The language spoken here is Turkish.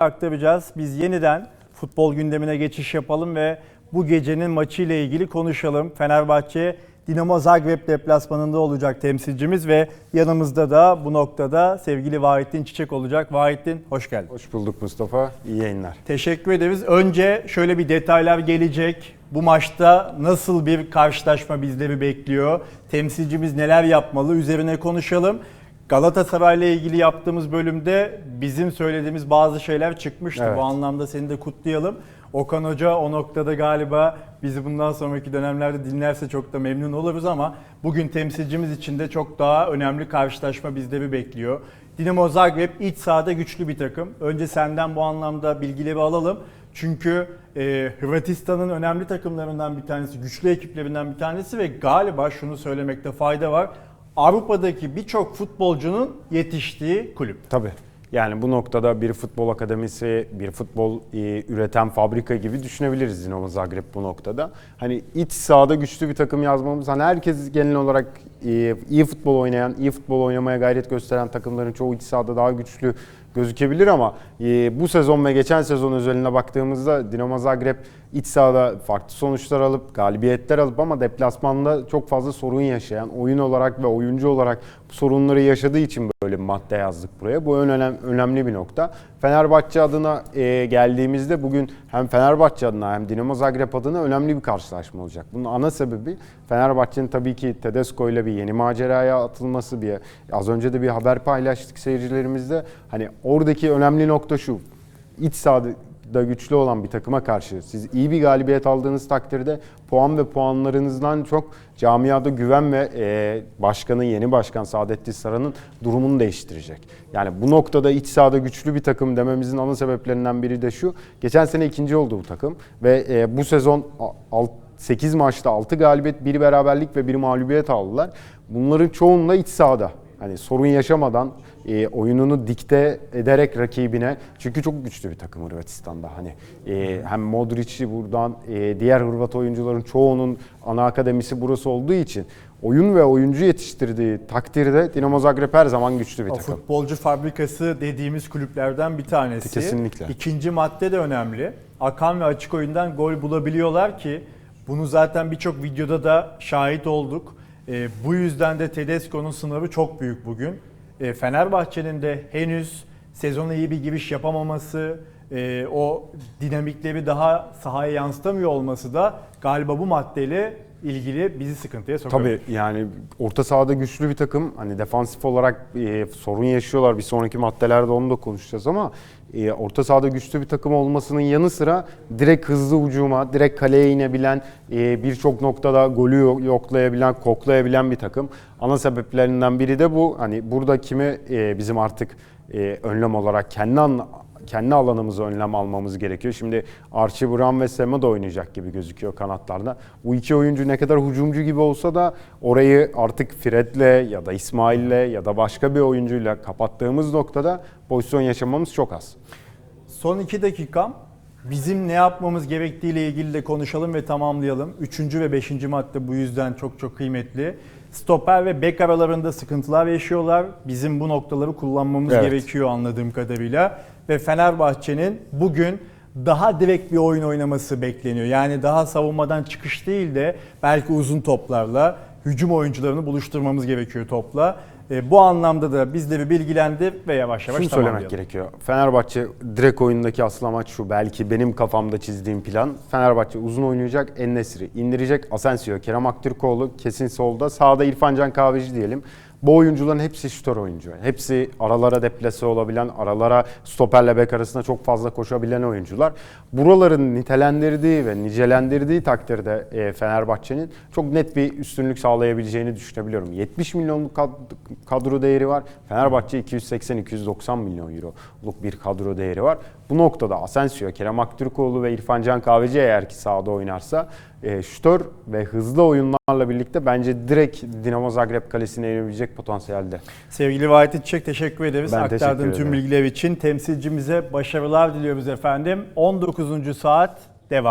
aktaracağız. Biz yeniden futbol gündemine geçiş yapalım ve bu gecenin maçı ile ilgili konuşalım. Fenerbahçe Dinamo Zagreb deplasmanında olacak temsilcimiz ve yanımızda da bu noktada sevgili Vahittin Çiçek olacak. Vahittin hoş geldin. Hoş bulduk Mustafa. İyi yayınlar. Teşekkür ederiz. Önce şöyle bir detaylar gelecek. Bu maçta nasıl bir karşılaşma bizleri bekliyor? Temsilcimiz neler yapmalı? Üzerine konuşalım. Galatasaray'la ilgili yaptığımız bölümde bizim söylediğimiz bazı şeyler çıkmıştı. Evet. Bu anlamda seni de kutlayalım. Okan Hoca o noktada galiba bizi bundan sonraki dönemlerde dinlerse çok da memnun oluruz ama bugün temsilcimiz için de çok daha önemli karşılaşma bizleri bekliyor. Dinamo Zagreb iç sahada güçlü bir takım. Önce senden bu anlamda bilgileri alalım. Çünkü e, Hırvatistan'ın önemli takımlarından bir tanesi, güçlü ekiplerinden bir tanesi ve galiba şunu söylemekte fayda var. Avrupa'daki birçok futbolcunun yetiştiği kulüp. Tabii. Yani bu noktada bir futbol akademisi, bir futbol e, üreten fabrika gibi düşünebiliriz Dinamo Zagreb bu noktada. Hani iç sahada güçlü bir takım yazmamız, hani herkes genel olarak iyi futbol oynayan, iyi futbol oynamaya gayret gösteren takımların çoğu iç sahada daha güçlü gözükebilir ama e, bu sezon ve geçen sezon özeline baktığımızda Dinamo Zagreb iç sahada farklı sonuçlar alıp galibiyetler alıp ama deplasmanda çok fazla sorun yaşayan oyun olarak ve oyuncu olarak sorunları yaşadığı için böyle madde yazdık buraya. Bu önem, önemli bir nokta. Fenerbahçe adına e, geldiğimizde bugün hem Fenerbahçe adına hem Dinamo Zagreb adına önemli bir karşılaşma olacak. Bunun ana sebebi Fenerbahçe'nin tabii ki Tedesco ile bir yeni maceraya atılması. Bir, az önce de bir haber paylaştık seyircilerimizle. Hani oradaki önemli nokta şu. İç sahada da güçlü olan bir takıma karşı siz iyi bir galibiyet aldığınız takdirde puan ve puanlarınızdan çok camiada güven ve e, başkanın yeni başkan Saadettin Saran'ın durumunu değiştirecek. Yani bu noktada iç sahada güçlü bir takım dememizin ana sebeplerinden biri de şu. Geçen sene ikinci oldu bu takım ve e, bu sezon 8 maçta 6 galibiyet, 1 beraberlik ve 1 mağlubiyet aldılar. Bunların çoğunla iç sahada. Hani sorun yaşamadan e, oyununu dikte ederek rakibine çünkü çok güçlü bir takım Hırvatistan'da hani e, hem Modric'i buradan e, diğer Hırvat oyuncuların çoğunun ana akademisi burası olduğu için oyun ve oyuncu yetiştirdiği takdirde Dinamo Zagreb her zaman güçlü bir O takım. futbolcu fabrikası dediğimiz kulüplerden bir tanesi. Kesinlikle. İkinci madde de önemli. Akan ve açık oyundan gol bulabiliyorlar ki bunu zaten birçok videoda da şahit olduk. E, bu yüzden de Tedesco'nun sınavı çok büyük bugün. E, Fenerbahçe'nin de henüz sezona iyi bir giriş yapamaması, e, o dinamikleri daha sahaya yansıtamıyor olması da galiba bu maddeyle ilgili bizi sıkıntıya sokuyor. Tabii yani orta sahada güçlü bir takım. Hani defansif olarak e, sorun yaşıyorlar. Bir sonraki maddelerde onu da konuşacağız ama e, orta sahada güçlü bir takım olmasının yanı sıra direkt hızlı hücuma, direkt kaleye inebilen, e, birçok noktada golü yo- yoklayabilen, koklayabilen bir takım. Ana sebeplerinden biri de bu. Hani burada kimi e, bizim artık e, önlem olarak kendi kendi alanımıza önlem almamız gerekiyor. Şimdi Archie Brown ve Sema da oynayacak gibi gözüküyor kanatlarda. Bu iki oyuncu ne kadar hücumcu gibi olsa da orayı artık Fred'le ya da İsmail'le ya da başka bir oyuncuyla kapattığımız noktada pozisyon yaşamamız çok az. Son iki dakikam bizim ne yapmamız gerektiğiyle ilgili de konuşalım ve tamamlayalım. Üçüncü ve beşinci madde bu yüzden çok çok kıymetli. Stoper ve bek aralarında sıkıntılar yaşıyorlar. Bizim bu noktaları kullanmamız Evet. gerekiyor anladığım kadarıyla. Ve Fenerbahçe'nin bugün daha direkt bir oyun oynaması bekleniyor. Yani daha savunmadan çıkış değil de belki uzun toplarla hücum oyuncularını buluşturmamız gerekiyor topla. E, bu anlamda da bizleri bilgilendir ve yavaş yavaş Şunu söylemek gerekiyor. Fenerbahçe direkt oyundaki asıl amaç şu. Belki benim kafamda çizdiğim plan. Fenerbahçe uzun oynayacak. Ennesiri indirecek. Asensio, Kerem Aktürkoğlu kesin solda. Sağda İrfan Can Kahveci diyelim. Bu oyuncuların hepsi şütör oyuncu. Hepsi aralara deplase olabilen, aralara stoperle bek arasında çok fazla koşabilen oyuncular. Buraların nitelendirdiği ve nicelendirdiği takdirde e, Fenerbahçe'nin çok net bir üstünlük sağlayabileceğini düşünebiliyorum. 70 milyonluk kad- kadro değeri var. Fenerbahçe 280-290 milyon euroluk bir kadro değeri var. Bu noktada Asensio, Kerem Aktürkoğlu ve İrfan Can Kahveci eğer ki sahada oynarsa e, şütör ve hızlı oyunlarla birlikte bence direkt Dinamo Zagreb kalesine inebilecek potansiyelde. Sevgili Vahit Çiçek teşekkür ederiz. Ben Aktardığın teşekkür tüm ederim. bilgiler için temsilcimize başarılar diliyoruz efendim. 19. saat devam